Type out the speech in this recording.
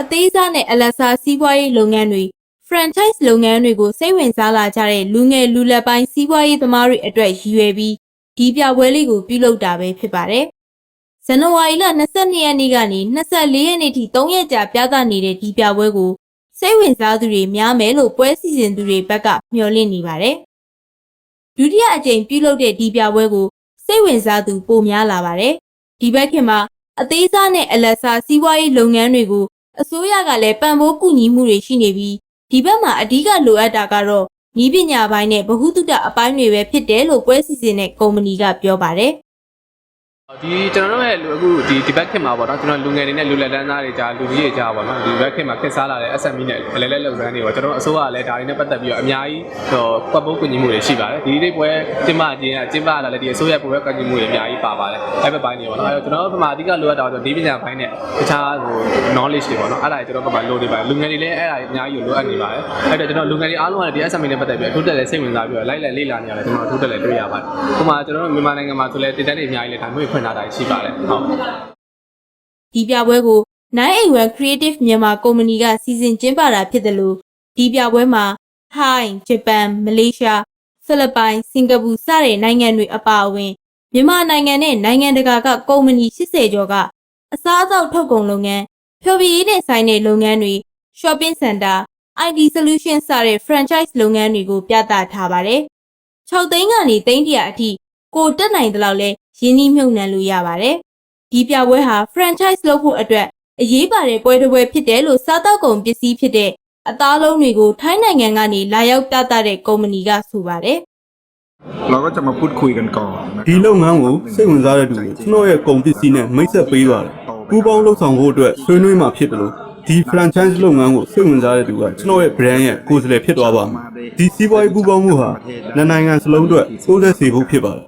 အသေးစားနဲ့အလတ်စားစီးပွားရေးလုပ်ငန်းတွေ franchise လုပ်ငန်းတွေကိုစိတ်ဝင်စားလာကြတဲ့လူငယ်လူလက်ပိုင်းစီးပွားရေးသမားတွေအတွက်ရည်ရွယ်ပြီးဒီပြပွဲလေးကိုပြုလုပ်တာပဲဖြစ်ပါတယ်။ဇန်နဝါရီလ22ရက်နေ့ကနေ24ရက်နေ့ထိ3ရက်ကြာပြသနေတဲ့ဒီပြပွဲကိုစိတ်ဝင်စားသူတွေများမယ်လို့ပွဲစီစဉ်သူတွေဘက်ကမျှော်လင့်နေပါတယ်။ဒုတိယအကြိမ်ပြုလုပ်တဲ့ဒီပြပွဲကိုစိတ်ဝင်စားသူပိုများလာပါတယ်။ဒီဘက်ခင်မှာအသေးစားနဲ့အလတ်စားစီးပွားရေးလုပ်ငန်းတွေကိုအစိုးရကလည်းပံ့ပိုးကူညီမှုတွေရှိနေပြီး ဒီဘက်မှာအဓိကလိုအပ်တာကတော့ဤပညာပိုင်းနဲ့ဗဟုသုတအပိုင်းတွေပဲဖြစ်တယ်လို့ပွဲစီစဉ်တဲ့ကုမ္ပဏီကပြောပါတယ် ဒီကျွန်တော်တို့ရဲ့လူအခုဒီဒီဘက်ခင်မှာပေါ့နော်ကျွန်တော်လူငယ်တွေနဲ့လူလက်တန်းသားတွေကြားလူကြီးတွေကြားပေါ့နော်ဒီဘက်ခင်မှာခက်စားလာတဲ့ SME နဲ့ဗလဲလဲလုပ်ငန်းတွေပေါ့ကျွန်တော်တို့အစိုးရကလည်းဒါတွေနဲ့ပတ်သက်ပြီးတော့အများကြီးဟိုပတ်ပိုးကူညီမှုတွေရှိပါတယ်ဒီဒီပွဲကျင်းပခြင်းကကျင်းပလာလည်းဒီအစိုးရပွဲကူညီမှုတွေအများကြီးပါပါတယ်အဲ့ဘက်ပိုင်းတွေပေါ့နော်အဲ့တော့ကျွန်တော်တို့ပမာအဓိကလိုအပ်တာတော့ဒီပညာပိုင်းနဲ့တခြားဟို knowledge တွေပေါ့နော်အဲ့ဒါတွေကျွန်တော်ပမာလိုနေပါတယ်လူငယ်တွေလည်းအဲ့ဒါတွေအများကြီးလိုအပ်နေပါတယ်အဲ့တော့ကျွန်တော်လူငယ်တွေအားလုံးကဒီ SME နဲ့ပတ်သက်ပြီးအထူးတက်လည်းစိတ်ဝင်စားပြီးတော့လိုက်လက်လေ့လာနေရတယ်ကျွန်တော်အထူးတက်လည်းတွေ့ရပါတယ်ဥပမာကျွန်တော်တို့မြန်မာနိုင်ငံမှာဆိုလည်းတည်တတ်တွေအများကြီးလည်းဒါမျိုးဖွင့်ထားတာရှိပါတယ်ဟုတ်ဒီပြပွဲကို981 Creative မြန်မာကုမ္ပဏီကစီစဉ်ကျင်းပတာဖြစ်တယ်လို့ဒီပြပွဲမှာထိုင်းဂျပန်မလေးရှားဖိလစ်ပိုင်စင်ကာပူစတဲ့နိုင်ငံတွေအပါအဝင်မြန်မာနိုင်ငံနဲ့နိုင်ငံတကာကကုမ္ပဏီ80ကျော်ကအစားအသောက်ထုတ်ကုန်လုပ်ငန်းဖြော်ပြရေးနဲ့ဆိုင်တဲ့လုပ်ငန်းတွေ shopping center IT solution စတဲ့ franchise လုပ်ငန်းတွေကိုပြသထားပါတယ်။6သိန်းကနေသိန်းတရာအထိကိုတက်နိုင်တဲ့လောက်လဲ ရင်းနှီးမြှုပ်နှံလို့ရပါတယ်။ဒီပြပွဲဟာ franchise လုပ်ဖို့အတွက်အရေးပါတဲ့ပွဲတစ်ပွဲဖြစ်တယ်လို့စားတောက်ကုန်ပစ္စည်းဖြစ်တဲ့အသားလုံးတွေကိုထိုင်းနိုင်ငံကနေလာရောက်ပြသတဲ့ကုမ္ပဏီကဆိုပါတယ်။ เราก็จะมาพูดคุยกันก่อนนะ ဒီလုပ်ငန်းကိုစိတ်ဝင်စားတဲ့သူတွေကျွန်တော်ရဲ့ကုန်ပစ္စည်းနဲ့မိတ်ဆက်ပေးပါတယ်။ပူးပေါင်းလှုပ်ဆောင်ဖို့အတွက်ဆွေးနွေးမှာဖြစ်တယ်လို့ဒီ franchise လုပ်ငန်းကိုစိတ်ဝင်စားတဲ့သူကကျွန်တော်ရဲ့ brand ရဲ့ကိုယ်စားလှယ်ဖြစ်သွားပါမယ်။ဒီစီးပွားရေးပူးပေါင်းမှုဟာနှစ်နိုင်ငံစလုံးအတွက်စိုးသက်စေဖို့ဖြစ်ပါတယ်